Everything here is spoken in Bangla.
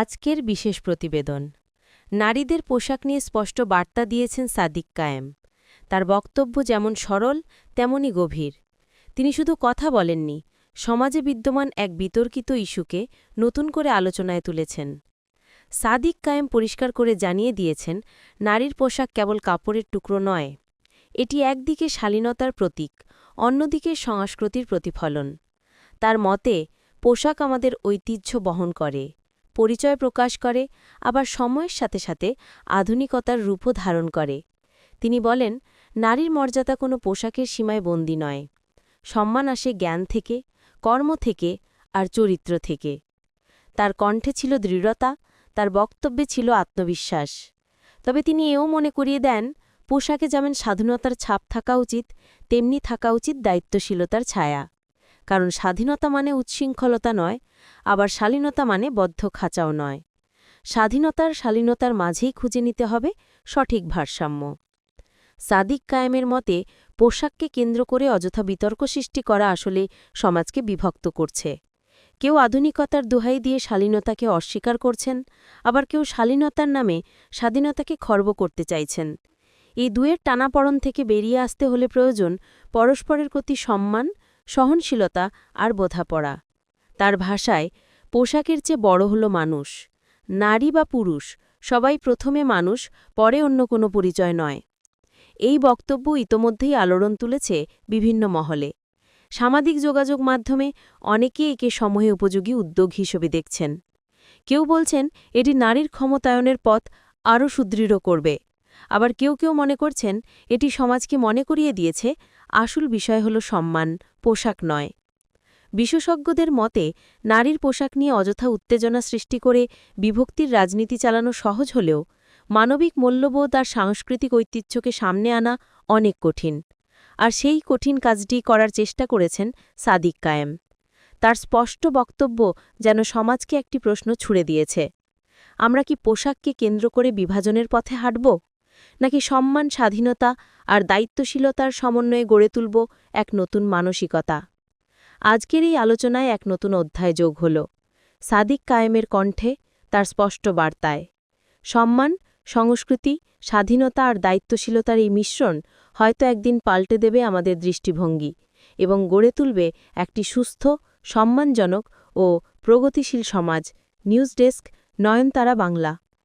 আজকের বিশেষ প্রতিবেদন। নারীদের পোশাক নিয়ে স্পষ্ট বার্তা দিয়েছেন সাদিক কায়েম। তার বক্তব্য যেমন সরল, তেমনই গভীর। তিনি শুধু কথা বলেননি, সমাজে বিদ্যমান এক বিতর্কিত ইস্যুকে নতুন করে আলোচনায় তুলেছেন। সাদিক কায়েম পরিষ্কার করে জানিয়ে দিয়েছেন, নারীর পোশাক কেবল কাপড়ের টুকরো নয়, এটি একদিকে শালীনতার প্রতীক, অন্যদিকে সংস্কৃতির প্রতিফলন। তার মতে, পোশাক আমাদের ঐতিহ্য বহন করে। পরিচয় প্রকাশ করে, আবার সময়ের সাথে সাথে আধুনিকতার রূপও ধারণ করে। তিনি বলেন, নারীর মর্যাদা কোনো পোশাকের সীমায় বন্দী নয়। সম্মান আসে জ্ঞান থেকে, কর্ম থেকে আর চরিত্র থেকে। তার কণ্ঠে ছিল দৃঢ়তা, তার বক্তব্যে ছিল আত্মবিশ্বাস। তবে তিনি এও মনে করিয়ে দেন, পোশাকে যেমন স্বাধীনতার ছাপ থাকা উচিত, তেমনি থাকা উচিত দায়িত্বশীলতার ছায়া। কারণ স্বাধীনতা মানে উচ্ছৃঙ্খলতা নয়, আবার শালীনতা মানে বদ্ধ খাঁচাও নয়। স্বাধীনতার শালীনতার মাঝেই খুঁজে নিতে হবে সঠিক ভারসাম্য। সাদিক কায়েমের মতে, পোশাককে কেন্দ্র করে অযথা বিতর্ক সৃষ্টি করা আসলে সমাজকে বিভক্ত করছে। কেউ আধুনিকতার দোহাই দিয়ে শালীনতাকে অস্বীকার করছেন, আবার কেউ শালীনতার নামে স্বাধীনতাকে খর্ব করতে চাইছেন। এই দুয়ের টানাপড়ন থেকে বেরিয়ে আসতে হলে প্রয়োজন পরস্পরের প্রতি সম্মান সহনশীলতা আর বোধাপড়া। তার ভাষায়, পোশাকের চেয়ে বড় হল মানুষ। নারী বা পুরুষ, সবাই প্রথমে মানুষ, পরে অন্য কোনো পরিচয় নয়। এই বক্তব্য ইতোমধ্যেই আলোড়ন তুলেছে বিভিন্ন মহলে। সামাজিক যোগাযোগ মাধ্যমে অনেকে একে সময়ে উপযোগী উদ্যোগ হিসেবে দেখছেন। কেউ বলছেন, এটি নারীর ক্ষমতায়নের পথ আরও সুদৃঢ় করবে। আবার কেউ কেউ মনে করছেন, এটি সমাজকে মনে করিয়ে দিয়েছে আসল বিষয় হল সম্মান, পোশাক নয়। বিশেষজ্ঞদের মতে, নারীর পোশাক নিয়ে অযথা উত্তেজনা সৃষ্টি করে বিভক্তির রাজনীতি চালানো সহজ হলেও মানবিক মূল্যবোধ আর সাংস্কৃতিক ঐতিহ্যকে সামনে আনা অনেক কঠিন। আর সেই কঠিন কাজটি করার চেষ্টা করেছেন সাদিক কায়েম। তার স্পষ্ট বক্তব্য যেন সমাজকে একটি প্রশ্ন ছুড়ে দিয়েছে। আমরা কি পোশাককে কেন্দ্র করে বিভাজনের পথে হাঁটব? নাকি সম্মান, স্বাধীনতা আর দায়িত্বশীলতার সমন্বয়ে গড়ে তুলব এক নতুন মানসিকতা। আজকের এই আলোচনায় এক নতুন অধ্যায় যোগ হল, সাদিক কায়েমের কণ্ঠে তার স্পষ্ট বার্তায়। সম্মান, সংস্কৃতি, স্বাধীনতা আর দায়িত্বশীলতার এই মিশ্রণ হয়তো একদিন পাল্টে দেবে আমাদের দৃষ্টিভঙ্গি এবং গড়ে তুলবে একটি সুস্থ, সম্মানজনক ও প্রগতিশীল সমাজ। News desk, Nayantara Bangla.